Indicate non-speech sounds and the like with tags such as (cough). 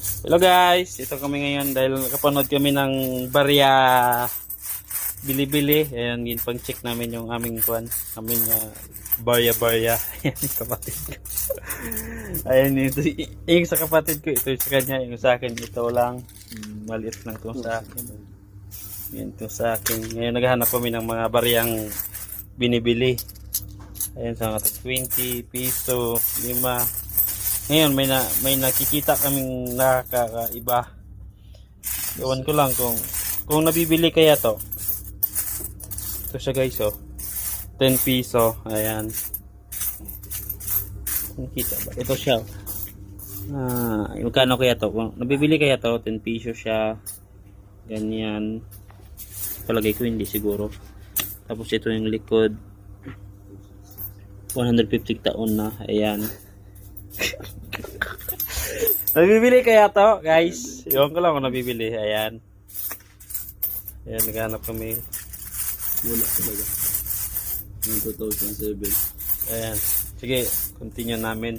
Hello guys, ito kami ngayon dahil nakapanood kami ng barya bili-bili. Ayan, yun pang check namin yung aming kwan, aming uh, barya-barya. (laughs) Ayan, yung kapatid ko. Ayan, ito, yung sa kapatid ko, ito sa kanya, yung sa akin, ito lang. Maliit lang ito sa akin. Yan ito sa akin. Ngayon naghahanap kami ng mga baryang binibili. Ayan, sa mga 20 piso, 5, ngayon may na may nakikita kaming nakakaiba. Ewan ko lang kung kung nabibili kaya to. Ito siya guys oh. 10 piso. Ayan. Nakita ba? Ito siya. Ah, magkano kaya to? Kung nabibili kaya to, 10 piso siya. Ganyan. Palagay ko hindi siguro. Tapos ito yung likod. 150 taon na. Ayan. Nabibili kaya to, guys? Iwan ko lang kung nabibili. Ayan. Ayan, naghanap kami. Wala talaga. Yung 2007. Ayan. Sige, continue namin.